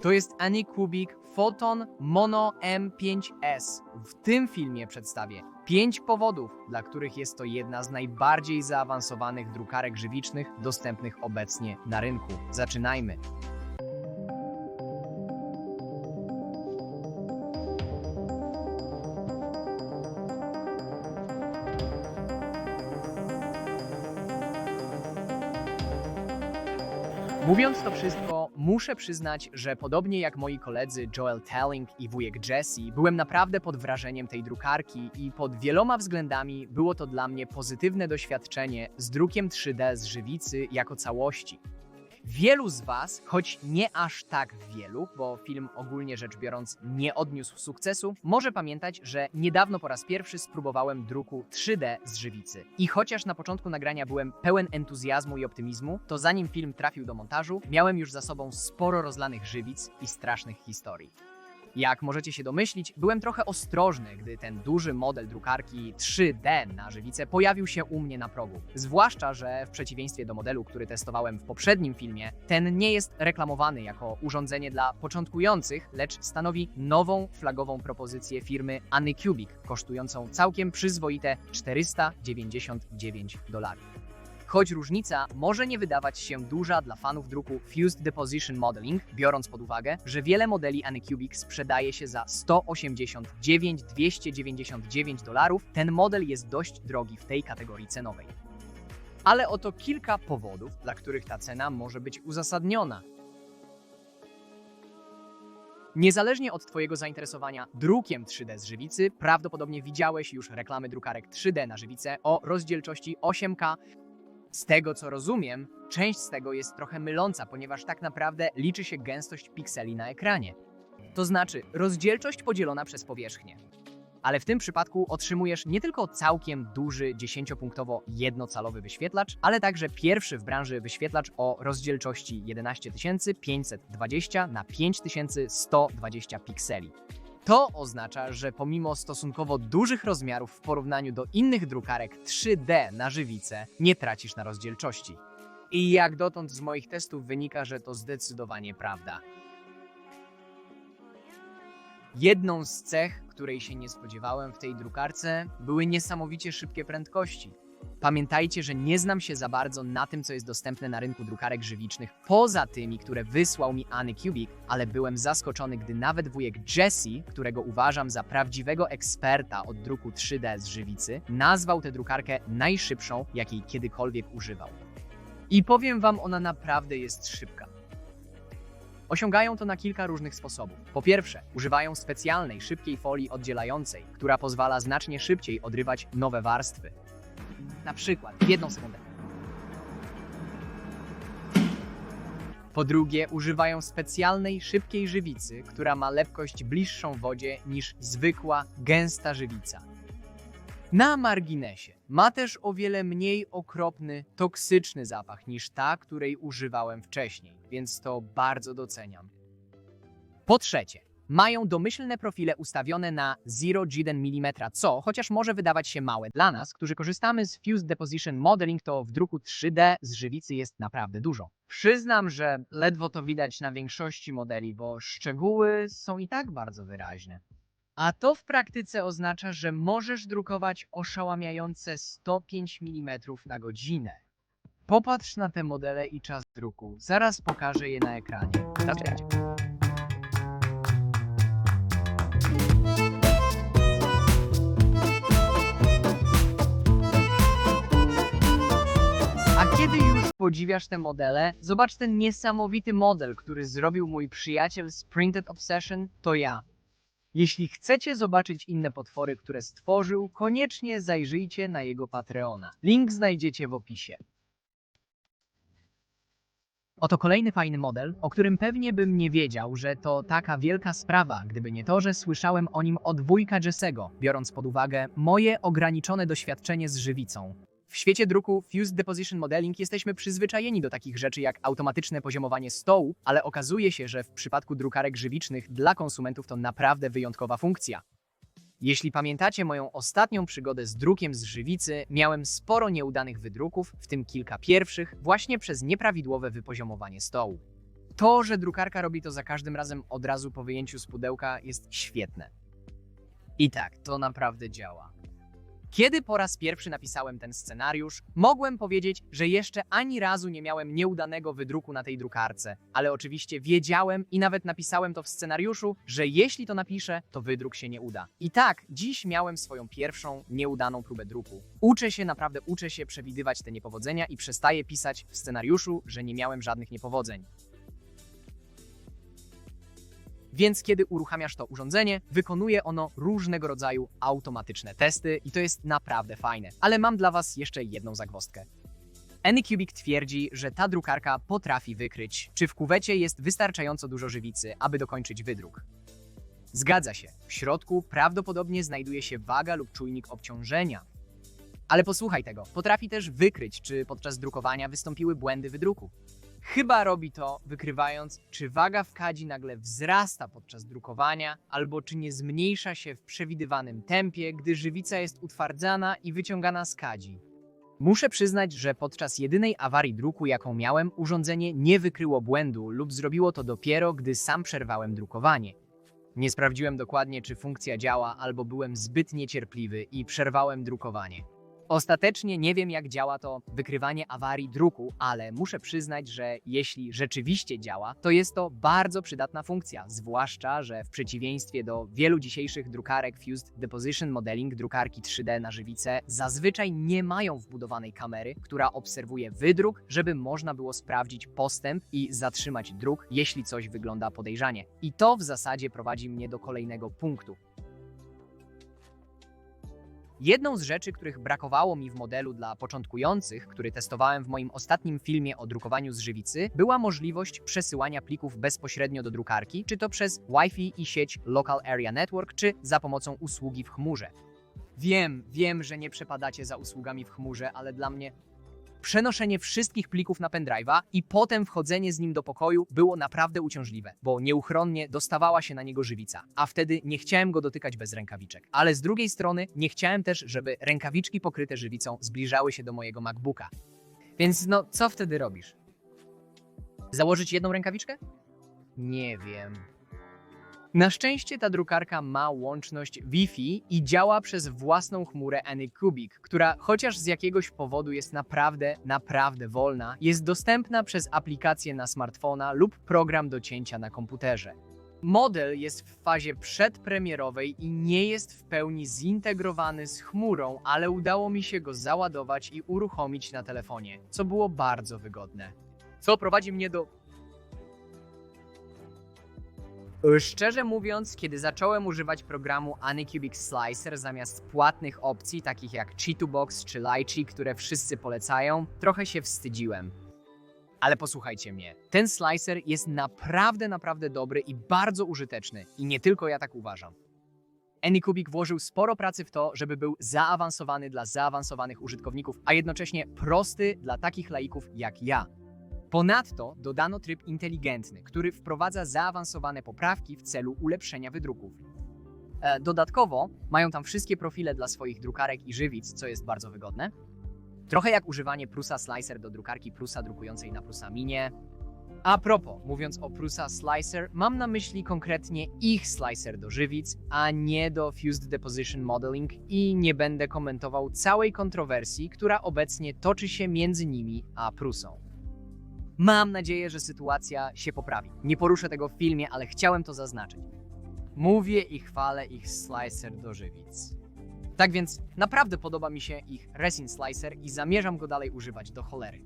To jest Anycubic Photon Mono M5S. W tym filmie przedstawię 5 powodów, dla których jest to jedna z najbardziej zaawansowanych drukarek żywicznych dostępnych obecnie na rynku. Zaczynajmy. Mówiąc to wszystko, muszę przyznać, że podobnie jak moi koledzy Joel Telling i wujek Jesse, byłem naprawdę pod wrażeniem tej drukarki i pod wieloma względami było to dla mnie pozytywne doświadczenie z drukiem 3D z żywicy jako całości. Wielu z Was, choć nie aż tak wielu, bo film ogólnie rzecz biorąc nie odniósł sukcesu, może pamiętać, że niedawno po raz pierwszy spróbowałem druku 3D z żywicy. I chociaż na początku nagrania byłem pełen entuzjazmu i optymizmu, to zanim film trafił do montażu, miałem już za sobą sporo rozlanych żywic i strasznych historii. Jak możecie się domyślić, byłem trochę ostrożny, gdy ten duży model drukarki 3D na żywicę pojawił się u mnie na progu. Zwłaszcza, że w przeciwieństwie do modelu, który testowałem w poprzednim filmie, ten nie jest reklamowany jako urządzenie dla początkujących, lecz stanowi nową flagową propozycję firmy Anycubic, kosztującą całkiem przyzwoite 499 dolarów. Choć różnica może nie wydawać się duża dla fanów druku Fused Deposition Modeling, biorąc pod uwagę, że wiele modeli Anycubic sprzedaje się za 189-299 dolarów, ten model jest dość drogi w tej kategorii cenowej. Ale oto kilka powodów, dla których ta cena może być uzasadniona. Niezależnie od Twojego zainteresowania drukiem 3D z żywicy, prawdopodobnie widziałeś już reklamy drukarek 3D na żywicę o rozdzielczości 8K z tego co rozumiem, część z tego jest trochę myląca, ponieważ tak naprawdę liczy się gęstość pikseli na ekranie. To znaczy rozdzielczość podzielona przez powierzchnię. Ale w tym przypadku otrzymujesz nie tylko całkiem duży 10-punktowo jednocalowy wyświetlacz, ale także pierwszy w branży wyświetlacz o rozdzielczości 11520 na 5120 pikseli. To oznacza, że pomimo stosunkowo dużych rozmiarów w porównaniu do innych drukarek 3D na żywicę, nie tracisz na rozdzielczości. I jak dotąd z moich testów wynika, że to zdecydowanie prawda. Jedną z cech, której się nie spodziewałem w tej drukarce, były niesamowicie szybkie prędkości. Pamiętajcie, że nie znam się za bardzo na tym, co jest dostępne na rynku drukarek żywicznych, poza tymi, które wysłał mi Anycubic, ale byłem zaskoczony, gdy nawet wujek Jesse, którego uważam za prawdziwego eksperta od druku 3D z żywicy, nazwał tę drukarkę najszybszą, jakiej kiedykolwiek używał. I powiem wam, ona naprawdę jest szybka. Osiągają to na kilka różnych sposobów. Po pierwsze, używają specjalnej, szybkiej folii oddzielającej, która pozwala znacznie szybciej odrywać nowe warstwy. Na przykład w jedną sekundę. Po drugie, używają specjalnej, szybkiej żywicy, która ma lepkość bliższą wodzie niż zwykła, gęsta żywica. Na marginesie ma też o wiele mniej okropny, toksyczny zapach niż ta, której używałem wcześniej, więc to bardzo doceniam. Po trzecie, mają domyślne profile ustawione na 0,1 mm, co, chociaż może wydawać się małe dla nas, którzy korzystamy z Fused Deposition Modeling, to w druku 3D z żywicy jest naprawdę dużo. Przyznam, że ledwo to widać na większości modeli, bo szczegóły są i tak bardzo wyraźne. A to w praktyce oznacza, że możesz drukować oszałamiające 105 mm na godzinę. Popatrz na te modele i czas druku. Zaraz pokażę je na ekranie. Zaczekajcie. Kiedy już podziwiasz te modele, zobacz ten niesamowity model, który zrobił mój przyjaciel z Printed Obsession, to ja. Jeśli chcecie zobaczyć inne potwory, które stworzył, koniecznie zajrzyjcie na jego Patreona. Link znajdziecie w opisie. Oto kolejny fajny model, o którym pewnie bym nie wiedział, że to taka wielka sprawa, gdyby nie to, że słyszałem o nim od wujka Jesse'ego, biorąc pod uwagę moje ograniczone doświadczenie z żywicą. W świecie druku Fused Deposition Modeling jesteśmy przyzwyczajeni do takich rzeczy jak automatyczne poziomowanie stołu, ale okazuje się, że w przypadku drukarek żywicznych dla konsumentów to naprawdę wyjątkowa funkcja. Jeśli pamiętacie moją ostatnią przygodę z drukiem z żywicy, miałem sporo nieudanych wydruków, w tym kilka pierwszych, właśnie przez nieprawidłowe wypoziomowanie stołu. To, że drukarka robi to za każdym razem od razu po wyjęciu z pudełka jest świetne. I tak, to naprawdę działa. Kiedy po raz pierwszy napisałem ten scenariusz, mogłem powiedzieć, że jeszcze ani razu nie miałem nieudanego wydruku na tej drukarce, ale oczywiście wiedziałem i nawet napisałem to w scenariuszu, że jeśli to napiszę, to wydruk się nie uda. I tak, dziś miałem swoją pierwszą nieudaną próbę druku. Uczę się, naprawdę uczę się przewidywać te niepowodzenia i przestaję pisać w scenariuszu, że nie miałem żadnych niepowodzeń. Więc kiedy uruchamiasz to urządzenie, wykonuje ono różnego rodzaju automatyczne testy i to jest naprawdę fajne. Ale mam dla Was jeszcze jedną zagwozdkę. Anycubic twierdzi, że ta drukarka potrafi wykryć, czy w kuwecie jest wystarczająco dużo żywicy, aby dokończyć wydruk. Zgadza się, w środku prawdopodobnie znajduje się waga lub czujnik obciążenia. Ale posłuchaj tego, potrafi też wykryć, czy podczas drukowania wystąpiły błędy wydruku. Chyba robi to, wykrywając, czy waga w kadzi nagle wzrasta podczas drukowania, albo czy nie zmniejsza się w przewidywanym tempie, gdy żywica jest utwardzana i wyciągana z kadzi. Muszę przyznać, że podczas jedynej awarii druku, jaką miałem, urządzenie nie wykryło błędu lub zrobiło to dopiero, gdy sam przerwałem drukowanie. Nie sprawdziłem dokładnie, czy funkcja działa, albo byłem zbyt niecierpliwy i przerwałem drukowanie. Ostatecznie nie wiem, jak działa to wykrywanie awarii druku, ale muszę przyznać, że jeśli rzeczywiście działa, to jest to bardzo przydatna funkcja, zwłaszcza, że w przeciwieństwie do wielu dzisiejszych drukarek Fused Deposition Modeling, drukarki 3D na żywicę zazwyczaj nie mają wbudowanej kamery, która obserwuje wydruk, żeby można było sprawdzić postęp i zatrzymać druk, jeśli coś wygląda podejrzanie. I to w zasadzie prowadzi mnie do kolejnego punktu. Jedną z rzeczy, których brakowało mi w modelu dla początkujących, który testowałem w moim ostatnim filmie o drukowaniu z żywicy, była możliwość przesyłania plików bezpośrednio do drukarki, czy to przez Wi-Fi i sieć Local Area Network, czy za pomocą usługi w chmurze. Wiem, wiem, że nie przepadacie za usługami w chmurze, ale dla mnie Przenoszenie wszystkich plików na pendrive'a i potem wchodzenie z nim do pokoju było naprawdę uciążliwe, bo nieuchronnie dostawała się na niego żywica, a wtedy nie chciałem go dotykać bez rękawiczek. Ale z drugiej strony nie chciałem też, żeby rękawiczki pokryte żywicą zbliżały się do mojego MacBooka. Więc no, co wtedy robisz? Założyć jedną rękawiczkę? Nie wiem. Na szczęście ta drukarka ma łączność Wi-Fi i działa przez własną chmurę Anycubic, która chociaż z jakiegoś powodu jest naprawdę, naprawdę wolna, jest dostępna przez aplikację na smartfona lub program do cięcia na komputerze. Model jest w fazie przedpremierowej i nie jest w pełni zintegrowany z chmurą, ale udało mi się go załadować i uruchomić na telefonie, co było bardzo wygodne. Co prowadzi mnie do Szczerze mówiąc, kiedy zacząłem używać programu Anycubic Slicer zamiast płatnych opcji takich jak Cheatubox czy Lychee, które wszyscy polecają, trochę się wstydziłem. Ale posłuchajcie mnie, ten slicer jest naprawdę, naprawdę dobry i bardzo użyteczny. I nie tylko ja tak uważam. Anycubic włożył sporo pracy w to, żeby był zaawansowany dla zaawansowanych użytkowników, a jednocześnie prosty dla takich laików jak ja. Ponadto dodano tryb inteligentny, który wprowadza zaawansowane poprawki w celu ulepszenia wydruków. E, dodatkowo mają tam wszystkie profile dla swoich drukarek i żywic, co jest bardzo wygodne. Trochę jak używanie Prusa Slicer do drukarki Prusa drukującej na Prusa Minie. A propos, mówiąc o Prusa Slicer, mam na myśli konkretnie ich slicer do żywic, a nie do Fused Deposition Modeling i nie będę komentował całej kontrowersji, która obecnie toczy się między nimi a Prusą. Mam nadzieję, że sytuacja się poprawi. Nie poruszę tego w filmie, ale chciałem to zaznaczyć. Mówię i chwalę ich slicer do żywic. Tak więc naprawdę podoba mi się ich resin slicer i zamierzam go dalej używać do cholery.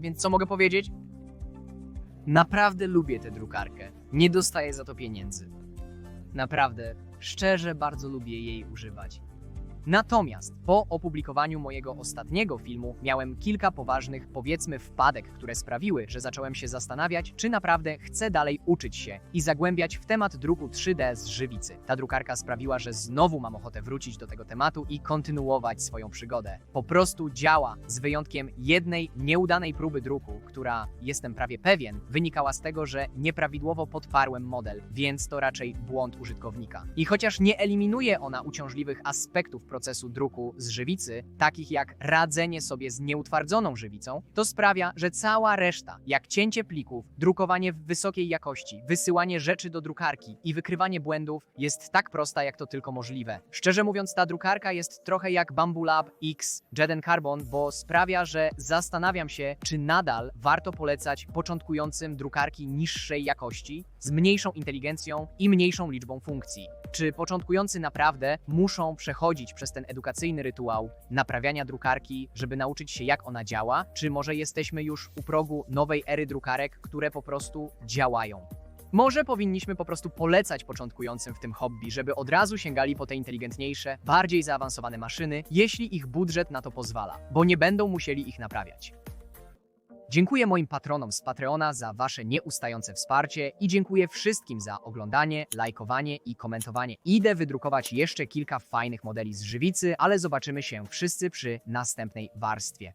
Więc co mogę powiedzieć? Naprawdę lubię tę drukarkę. Nie dostaję za to pieniędzy. Naprawdę, szczerze bardzo lubię jej używać. Natomiast po opublikowaniu mojego ostatniego filmu miałem kilka poważnych, powiedzmy, wpadek, które sprawiły, że zacząłem się zastanawiać, czy naprawdę chcę dalej uczyć się i zagłębiać w temat druku 3D z żywicy. Ta drukarka sprawiła, że znowu mam ochotę wrócić do tego tematu i kontynuować swoją przygodę. Po prostu działa, z wyjątkiem jednej nieudanej próby druku, która, jestem prawie pewien, wynikała z tego, że nieprawidłowo podparłem model, więc to raczej błąd użytkownika. I chociaż nie eliminuje ona uciążliwych aspektów procesu druku z żywicy, takich jak radzenie sobie z nieutwardzoną żywicą, to sprawia, że cała reszta, jak cięcie plików, drukowanie w wysokiej jakości, wysyłanie rzeczy do drukarki i wykrywanie błędów jest tak prosta, jak to tylko możliwe. Szczerze mówiąc, ta drukarka jest trochę jak Bamboo Lab X Jet Carbon, bo sprawia, że zastanawiam się, czy nadal warto polecać początkującym drukarki niższej jakości, z mniejszą inteligencją i mniejszą liczbą funkcji. Czy początkujący naprawdę muszą przechodzić przez ten edukacyjny rytuał naprawiania drukarki, żeby nauczyć się, jak ona działa? Czy może jesteśmy już u progu nowej ery drukarek, które po prostu działają? Może powinniśmy po prostu polecać początkującym w tym hobby, żeby od razu sięgali po te inteligentniejsze, bardziej zaawansowane maszyny, jeśli ich budżet na to pozwala, bo nie będą musieli ich naprawiać. Dziękuję moim patronom z Patreona za wasze nieustające wsparcie i dziękuję wszystkim za oglądanie, lajkowanie i komentowanie. Idę wydrukować jeszcze kilka fajnych modeli z żywicy, ale zobaczymy się wszyscy przy następnej warstwie.